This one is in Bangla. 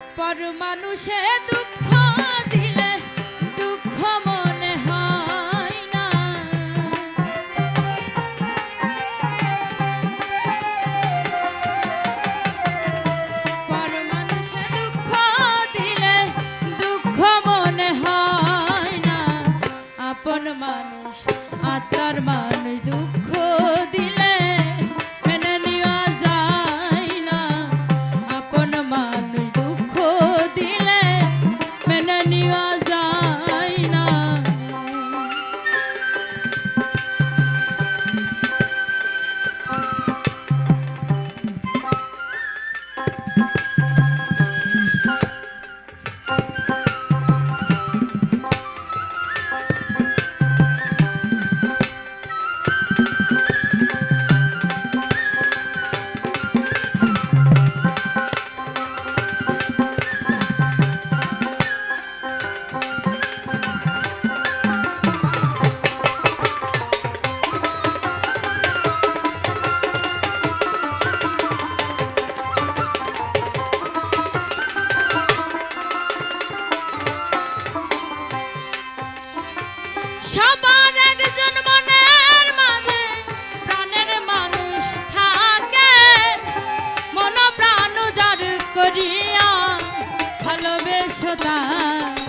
পর মানুষে দুঃখ দিলে দুঃখ সবার একজন মনের মাঝে প্রাণের মানুষ থাকে। মন প্রাণ করিয়া ভালোবেসো তার।